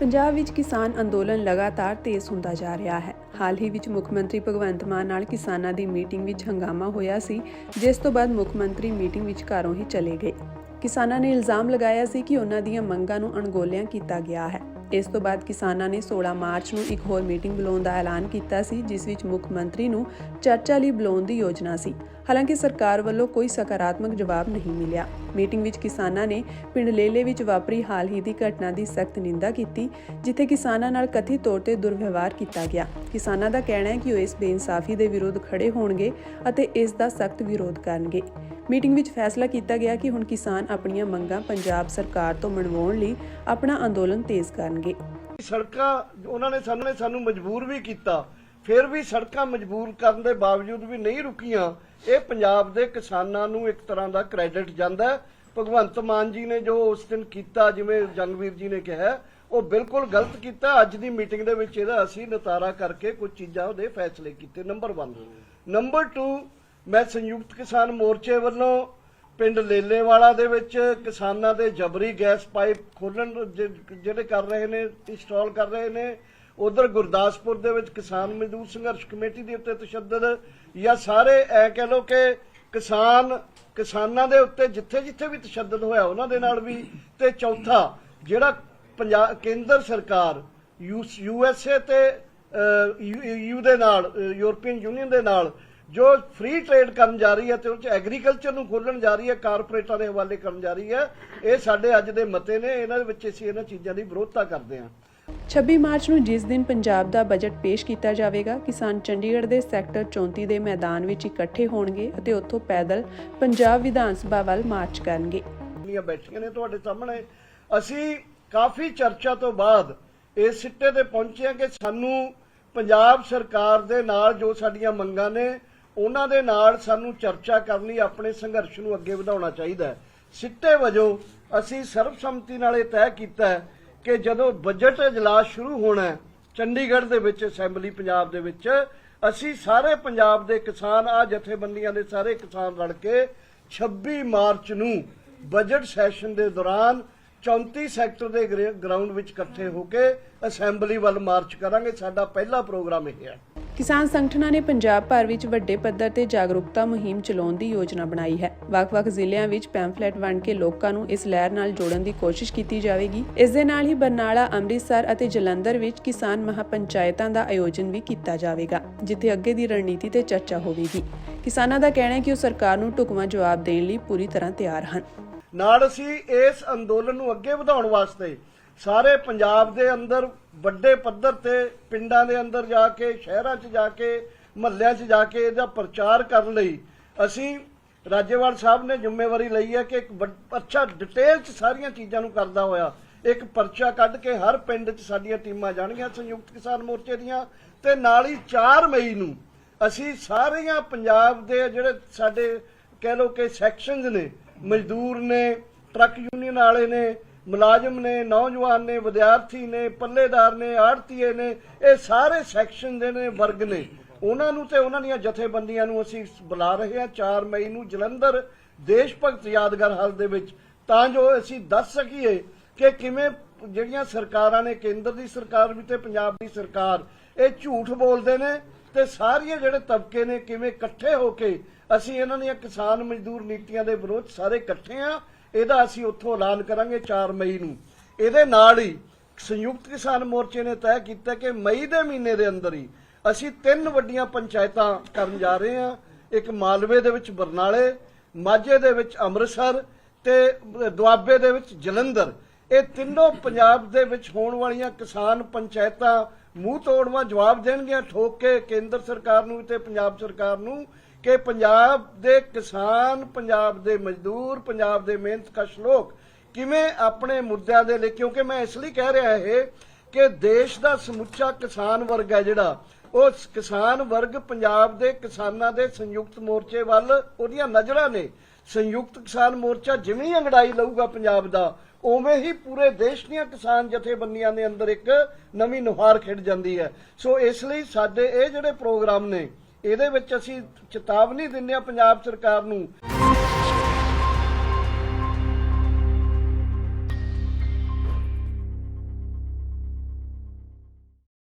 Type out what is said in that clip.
ਪੰਜਾਬ ਵਿੱਚ ਕਿਸਾਨ ਅੰਦੋਲਨ ਲਗਾਤਾਰ ਤੇਜ਼ ਹੁੰਦਾ ਜਾ ਰਿਹਾ ਹੈ। ਹਾਲ ਹੀ ਵਿੱਚ ਮੁੱਖ ਮੰਤਰੀ ਭਗਵੰਤ ਮਾਨ ਨਾਲ ਕਿਸਾਨਾਂ ਦੀ ਮੀਟਿੰਗ ਵਿੱਚ ਹੰਗਾਮਾ ਹੋਇਆ ਸੀ, ਜਿਸ ਤੋਂ ਬਾਅਦ ਮੁੱਖ ਮੰਤਰੀ ਮੀਟਿੰਗ ਵਿੱਚ ਘਰੋਂ ਹੀ ਚਲੇ ਗਏ। ਕਿਸਾਨਾਂ ਨੇ ਇਲਜ਼ਾਮ ਲਗਾਇਆ ਸੀ ਕਿ ਉਹਨਾਂ ਦੀਆਂ ਮੰਗਾਂ ਨੂੰ ਅਣਗੌਲਿਆਂ ਕੀਤਾ ਗਿਆ ਹੈ। ਇਸ ਤੋਂ ਬਾਅਦ ਕਿਸਾਨਾਂ ਨੇ 16 ਮਾਰਚ ਨੂੰ ਇੱਕ ਹੋਰ ਮੀਟਿੰਗ ਬੁਲਾਉਣ ਦਾ ਐਲਾਨ ਕੀਤਾ ਸੀ, ਜਿਸ ਵਿੱਚ ਮੁੱਖ ਮੰਤਰੀ ਨੂੰ ਚਰਚਾ ਲਈ ਬੁਲਾਉਣ ਦੀ ਯੋਜਨਾ ਸੀ। ਹਾਲਾਂਕਿ ਸਰਕਾਰ ਵੱਲੋਂ ਕੋਈ ਸਕਾਰਾਤਮਕ ਜਵਾਬ ਨਹੀਂ ਮਿਲਿਆ। ਮੀਟਿੰਗ ਵਿੱਚ ਕਿਸਾਨਾਂ ਨੇ ਪਿੰਡ ਲੇਲੇ ਵਿੱਚ ਵਾਪਰੀ ਹਾਲ ਹੀ ਦੀ ਘਟਨਾ ਦੀ ਸਖਤ ਨਿੰਦਾ ਕੀਤੀ, ਜਿੱਥੇ ਕਿਸਾਨਾਂ ਨਾਲ ਕਥਿਤ ਤੌਰ ਤੇ ਦੁਰਵਿਵਹਾਰ ਕੀਤਾ ਗਿਆ। ਕਿਸਾਨਾਂ ਦਾ ਕਹਿਣਾ ਹੈ ਕਿ ਉਹ ਇਸ ਬੇਇਨਸਾਫੀ ਦੇ ਵਿਰੁੱਧ ਖੜੇ ਹੋਣਗੇ ਅਤੇ ਇਸ ਦਾ ਸਖਤ ਵਿਰੋਧ ਕਰਨਗੇ। ਮੀਟਿੰਗ ਵਿੱਚ ਫੈਸਲਾ ਕੀਤਾ ਗਿਆ ਕਿ ਹੁਣ ਕਿਸਾਨ ਆਪਣੀਆਂ ਮੰਗਾਂ ਪੰਜਾਬ ਸਰਕਾਰ ਤੋਂ ਮਨਵਾਉਣ ਲਈ ਆਪਣਾ ਅੰਦੋਲਨ ਤੇਜ਼ ਕਰਨ ਕਰਨਗੇ ਸੜਕਾਂ, ਉਹਨਾਂ ਨੇ ਸਾਨੂੰ ਸਾਨੂੰ ਮਜਬੂਰ ਵੀ ਕੀਤਾ। ਫਿਰ ਵੀ ਸੜਕਾਂ ਮਜਬੂਰ ਕਰਨ ਦੇ ਬਾਵਜੂਦ ਵੀ ਨਹੀਂ ਰੁਕੀਆਂ, ਇਹ ਪੰਜਾਬ ਦੇ ਕਿਸਾਨਾਂ ਨੂੰ ਇੱਕ ਤਰ੍ਹਾਂ ਦਾ ਕ੍ਰੈਡਿਟ ਜਾਂਦਾ ਭਗਵੰਤ ਮਾਨ ਜੀ ਨੇ ਜੋ ਉਸ ਦਿਨ ਕੀਤਾ, ਜਿਵੇਂ ਜੰਗਵੀਰ ਜੀ ਨੇ ਕਿਹਾ, ਉਹ ਬਿਲਕੁਲ ਗਲਤ ਕੀਤਾ। ਅੱਜ ਦੀ ਮੀਟਿੰਗ ਦੇ ਵਿੱਚ ਇਹਦਾ ਅਸੀਂ ਨਤਾਰਾ ਕਰਕੇ ਕੁਝ ਚੀਜ਼ਾਂ ਉਹਦੇ ਫੈਸਲੇ ਕੀਤੇ। ਨੰਬਰ 1 ਨੰਬਰ 2 ਮੈਂ ਸੰਯੁਕਤ ਕਿਸਾਨ ਮੋਰਚੇ ਵੱਲੋਂ ਪਿੰਡ ਲੇਲੇਵਾਲਾ ਦੇ ਵਿੱਚ ਕਿਸਾਨਾਂ ਦੇ ਜਬਰੀ ਗੈਸ ਪਾਈਪ ਖੋਲਣ ਜਿਹੜੇ ਕਰ ਰਹੇ ਨੇ ਇੰਸਟਾਲ ਕਰ ਰਹੇ ਨੇ। ਉਧਰ ਗੁਰਦਾਸਪੁਰ ਦੇ ਵਿੱਚ ਕਿਸਾਨ ਮਜ਼ਦੂਰ ਸੰਘਰਸ਼ ਕਮੇਟੀ ਦੇ ਉੱਤੇ ਤਸ਼ੱਦਦ। ਜਾਂ ਸਾਰੇ ਐ ਕਹਿ ਲੋ ਕਿ ਕਿਸਾਨ, ਕਿਸਾਨਾਂ ਦੇ ਉੱਤੇ ਜਿੱਥੇ ਜਿੱਥੇ ਵੀ ਤਸ਼ੱਦਦ ਹੋਇਆ, ਉਹਨਾਂ ਦੇ ਨਾਲ ਵੀ। ਤੇ ਚੌਥਾ, ਜਿਹੜਾ ਪੰਜਾਬ ਕੇਂਦਰ ਸਰਕਾਰ, ਯੂ ਐਸ ਏ ਤੇ ਯੂ ਦੇ ਨਾਲ ਯੂਰਪੀਅਨ ਯੂਨੀਅਨ ਦੇ ਨਾਲ ਜੋ ਫ੍ਰੀ ਟ੍ਰੇਡ ਕਰਨ ਜਾ ਰਹੀ ਹੈ ਤੇ ਉਹ ਚ ਐਗਰੀਕਲਚਰ ਨੂੰ ਖੋਲਣ ਜਾ ਰਹੀ ਹੈ ਕਾਰਪੋਰੇਟਾਂ ਦੇ ਹਵਾਲੇ ਕਰਨ ਜਾ ਰਹੀ ਹੈ। ਇਹ ਸਾਡੇ ਅੱਜ ਦੇ ਮਤੇ ਨੇ ਇਹਨਾਂ ਦੇ ਵਿੱਚ ਅਸੀਂ ਇਹਨਾਂ ਚੀਜ਼ਾਂ ਦੀ ਵਿਰੋਧਤਾ ਕਰਦੇ ਹਾਂ। 26 ਮਾਰਚ ਨੂੰ ਜਿਸ ਦਿਨ ਪੰਜਾਬ ਦਾ ਬਜਟ ਪੇਸ਼ ਕੀਤਾ ਜਾਵੇਗਾ ਕਿਸਾਨ ਚੰਡੀਗੜ੍ਹ ਦੇ ਸੈਕਟਰ 34 ਦੇ ਮੈਦਾਨ ਵਿੱਚ ਇਕੱਠੇ ਹੋਣਗੇ ਅਤੇ ਉੱਥੋਂ ਪੈਦਲ ਪੰਜਾਬ ਵਿਧਾਨ ਸਭਾ ਵੱਲ ਮਾਰਚ ਕਰਨਗੇ। ਦੀਆਂ ਬੈਠੀਆਂ ਨੇ ਤੁਹਾਡੇ ਸਾਹਮਣੇ। ਅਸੀਂ ਕਾਫੀ ਚਰਚਾ ਤੋਂ ਬਾਅਦ ਇਸ ਸਿੱਟੇ ਤੇ ਪਹੁੰਚੇ ਹਾਂ ਕਿ ਸਾਨੂੰ ਪੰਜਾਬ ਸਰਕਾਰ ਦੇ ਨਾਲ ਜੋ ਸਾਡੀਆਂ ਮੰਗਾਂ ਨੇ ਉਹਨਾਂ ਦੇ ਨਾਲ ਸਾਨੂੰ ਚਰਚਾ ਕਰਨੀ ਆਪਣੇ ਸੰਘਰਸ਼ ਨੂੰ ਅੱਗੇ ਵਧਾਉਣਾ ਚਾਹੀਦਾ ਹੈ। ਸਿੱਟੇ ਵਜੋਂ ਅਸੀਂ ਸਰਬਸੰਮਤੀ ਨਾਲ ਇਹ ਤੈਅ ਕੀਤਾ ਹੈ ਕਿ ਜਦੋਂ ਬਜਟ ਇਜਲਾਸ ਸ਼ੁਰੂ ਹੋਣਾ ਹੈ, ਚੰਡੀਗੜ੍ਹ ਦੇ ਵਿੱਚ, ਅਸੈਂਬਲੀ ਪੰਜਾਬ ਦੇ ਵਿੱਚ, ਅਸੀਂ ਸਾਰੇ ਪੰਜਾਬ ਦੇ ਕਿਸਾਨ ਆ ਜਥੇਬੰਦੀਆਂ ਦੇ ਸਾਰੇ ਕਿਸਾਨ ਰਲ ਕੇ 26 ਮਾਰਚ ਨੂੰ ਬਜਟ ਸੈਸ਼ਨ ਦੇ ਦੌਰਾਨ 34 ਸੈਕਟਰ ਦੇ ਗਰੇ- ਗਰਾਊਂਡ ਵਿੱਚ ਇਕੱਠੇ ਹੋ ਕੇ ਅਸੈਂਬਲੀ ਵੱਲ ਮਾਰਚ ਕਰਾਂਗੇ। ਸਾਡਾ ਪਹਿਲਾ ਪ੍ਰੋਗਰਾਮ ਇਹ ਹੈ। ਕਿਸਾਨ ਸੰਗਠਨਾਂ ਨੇ ਪੰਜਾਬ ਭਰ ਵਿੱਚ ਵੱਡੇ ਪੱਧਰ ਤੇ ਜਾਗਰੂਕਤਾ ਮੁਹਿੰਮ ਚਲਾਉਣ ਦੀ ਯੋਜਨਾ ਬਣਾਈ ਹੈ। ਵੱਖ-ਵੱਖ ਜ਼ਿਲ੍ਹਿਆਂ ਵਿੱਚ ਪੈਂਫਲੇਟ ਵੰਡ ਕੇ ਲੋਕਾਂ ਨੂੰ ਇਸ ਲਹਿਰ ਨਾਲ ਜੋੜਨ ਦੀ ਕੋਸ਼ਿਸ਼ ਕੀਤੀ ਜਾਵੇਗੀ। ਇਸ ਦੇ ਨਾਲ ਹੀ ਬਰਨਾਲਾ, ਅੰਮ੍ਰਿਤਸਰ ਅਤੇ ਜਲੰਧਰ ਵਿੱਚ ਕਿਸਾਨ ਮਹਾਪੰਚਾਇਤਾਂ ਦਾ ਆਯੋਜਨ ਵੀ ਕੀਤਾ ਜਾਵੇਗਾ, ਜਿੱਥੇ ਅੱਗੇ ਦੀ ਰਣਨੀਤੀ ਤੇ ਚਰਚਾ ਹੋਵੇਗੀ। ਕਿਸਾਨਾਂ ਦਾ ਕਹਿਣਾ ਹੈ ਕਿ ਉਹ ਸਰਕਾਰ ਨੂੰ ਢੁਕਵਾਂ ਜਵਾਬ ਦੇਣ ਲਈ ਪੂਰੀ ਤਰ੍ਹਾਂ ਤਿਆਰ ਹਨ। ਨਾਲ ਅਸੀਂ ਇਸ ਅੰਦੋਲਨ ਨੂੰ ਅੱਗੇ ਵਧਾਉਣ ਵਾਸਤੇ ਸਾਰੇ ਪੰਜਾਬ ਦੇ ਅੰਦਰ ਵੱਡੇ ਪੱਧਰ ਤੇ ਪਿੰਡਾਂ ਦੇ ਅੰਦਰ ਜਾ ਕੇ, ਸ਼ਹਿਰਾਂ 'ਚ ਜਾ ਕੇ, ਮਹੱਲਿਆਂ 'ਚ ਜਾ ਕੇ ਇਹਦਾ ਪ੍ਰਚਾਰ ਕਰਨ ਲਈ ਅਸੀਂ ਰਾਜੇਵਾਲ ਸਾਹਿਬ ਨੇ ਜ਼ਿੰਮੇਵਾਰੀ ਲਈ ਹੈ ਕਿ ਇੱਕ ਵੱਡ- ਅੱਛਾ ਡਿਟੇਲ 'ਚ ਸਾਰੀਆਂ ਚੀਜ਼ਾਂ ਨੂੰ ਕਰਦਾ ਹੋਇਆ, ਇੱਕ ਪਰਚਾ ਕੱਢ ਕੇ ਹਰ ਪਿੰਡ 'ਚ ਸਾਡੀਆਂ ਟੀਮਾਂ ਜਾਣਗੀਆਂ ਸੰਯੁਕਤ ਕਿਸਾਨ ਮੋਰਚੇ ਦੀਆਂ ਤੇ ਨਾਲ ਹੀ 4 ਮਈ ਨੂੰ ਅਸੀਂ ਸਾਰੀਆਂ ਪੰਜਾਬ ਦੇ ਜਿਹੜੇ ਸਾਡੇ ਕਹਿ ਲਓ ਕਿ ਸੈਕਸ਼ਨਸ ਨੇ, ਮਜ਼ਦੂਰ ਨੇ ਟਰੱਕ ਯੂਨੀਅਨ ਵਾਲੇ ਨੇ ਮੁਲਾਜ਼ਮ ਨੇ, ਨੌਜਵਾਨ ਨੇ, ਵਿਦਿਆਰਥੀ ਨੇ, ਪੱਲੇਦਾਰ ਨੇ, ਆੜਤੀਏ ਨੇ, ਇਹ ਸਾਰੇ ਸੈਕਸ਼ਨ ਦੇ ਨੇ, ਵਰਗ ਨੇ। ਉਹਨਾਂ ਨੂੰ ਤੇ ਉਹਨਾਂ ਦੀਆਂ ਜਥੇਬੰਦੀਆਂ ਨੂੰ ਅਸੀਂ ਬੁਲਾ ਰਹੇ ਹਾਂ 4 ਮਈ ਨੂੰ ਜਲੰਧਰ ਦੇਸ਼ ਭਗਤ ਯਾਦਗਾਰ ਹਾਲ ਦੇ ਵਿੱਚ। ਤਾਂ ਜੋ ਅਸੀਂ ਦੱਸ ਸਕੀਏ ਕਿ ਕਿਵੇਂ ਜਿਹੜੀਆਂ ਸਰਕਾਰਾਂ ਨੇ, ਕੇਂਦਰ ਦੀ ਸਰਕਾਰ ਵੀ ਤੇ ਪੰਜਾਬ ਦੀ ਸਰਕਾਰ, ਇਹ ਝੂਠ ਬੋਲਦੇ ਨੇ ਤੇ ਸਾਰੀਆਂ ਜਿਹੜੇ ਤਬਕੇ ਨੇ ਕਿਵੇਂ ਇਕੱਠੇ ਹੋ ਕੇ ਅਸੀਂ ਇਹਨਾਂ ਦੀਆਂ ਕਿਸਾਨ ਮਜ਼ਦੂਰ ਨੀਤੀਆਂ ਦੇ ਵਿਰੋਧ ਸਾਰੇ ਇਕੱਠੇ ਆ ਇਹਦਾ ਅਸੀਂ ਉੱਥੋਂ ਐਲਾਨ ਕਰਾਂਗੇ 4 ਮਈ ਨੂੰ। ਇਹਦੇ ਨਾਲ ਹੀ ਸੰਯੁਕਤ ਕਿਸਾਨ ਮੋਰਚੇ ਨੇ ਤੈਅ ਕੀਤਾ ਕਿ ਮਈ ਦੇ ਮਹੀਨੇ ਦੇ ਅੰਦਰ ਹੀ ਅਸੀਂ ਤਿੰਨ ਵੱਡੀਆਂ ਪੰਚਾਇਤਾਂ ਕਰਨ ਜਾ ਰਹੇ ਹਾਂ। ਇੱਕ ਮਾਲਵੇ ਦੇ ਵਿੱਚ ਬਰਨਾਲੇ, ਮਾਝੇ ਦੇ ਵਿੱਚ ਅੰਮ੍ਰਿਤਸਰ ਤੇ ਦੁਆਬੇ ਦੇ ਵਿੱਚ ਜਲੰਧਰ। ਇਹ ਤਿੰਨੋਂ ਪੰਜਾਬ ਦੇ ਵਿੱਚ ਹੋਣ ਵਾਲੀਆਂ ਕਿਸਾਨ ਪੰਚਾਇਤਾਂ ਮੂੰਹ ਤੋੜਵਾ ਜਵਾਬ ਦੇਣਗੀਆਂ, ਠੋਕ ਕੇ ਕੇਂਦਰ ਸਰਕਾਰ ਨੂੰ ਤੇ ਪੰਜਾਬ ਸਰਕਾਰ ਨੂੰ। ਕਿ ਪੰਜਾਬ ਦੇ ਕਿਸਾਨ, ਪੰਜਾਬ ਦੇ ਮਜ਼ਦੂਰ, ਪੰਜਾਬ ਦੇ ਮਿਹਨਤਕਸ਼ ਲੋਕ ਕਿਵੇਂ ਆਪਣੇ ਮੁੱਦਿਆਂ ਦੇ ਲਈ, ਕਿਉਂਕਿ ਮੈਂ ਇਸ ਲਈ ਕਹਿ ਰਿਹਾ ਇਹ ਕਿ ਦੇਸ਼ ਦਾ ਸਮੁੱਚਾ ਕਿਸਾਨ ਵਰਗ ਹੈ ਜਿਹੜਾ, ਉਹ ਕਿਸਾਨ ਵਰਗ ਪੰਜਾਬ ਦੇ ਕਿਸਾਨਾਂ ਦੇ ਸੰਯੁਕਤ ਮੋਰਚੇ ਵੱਲ ਉਹਦੀਆਂ ਨਜ਼ਰਾਂ ਨੇ। ਸੰਯੁਕਤ ਕਿਸਾਨ ਮੋਰਚਾ ਜਿਵੇਂ ਹੀ ਅੰਗੜਾਈ ਲਊਗਾ ਪੰਜਾਬ ਦਾ, ਉਵੇਂ ਹੀ ਪੂਰੇ ਦੇਸ਼ ਦੀਆਂ ਕਿਸਾਨ ਜਥੇਬੰਦੀਆਂ ਦੇ ਅੰਦਰ ਇੱਕ ਨਵੀਂ ਨੁਹਾਰ ਖਿੜ ਜਾਂਦੀ ਹੈ। ਸੋ ਇਸ ਲਈ ਸਾਡੇ ਇਹ ਜਿਹੜੇ ਪ੍ਰੋਗਰਾਮ ਨੇ ਇਹਦੇ ਵਿੱਚ ਅਸੀਂ ਚੇਤਾਵਨੀ ਦਿੰਦੇ ਹਾਂ ਪੰਜਾਬ ਸਰਕਾਰ ਨੂੰ।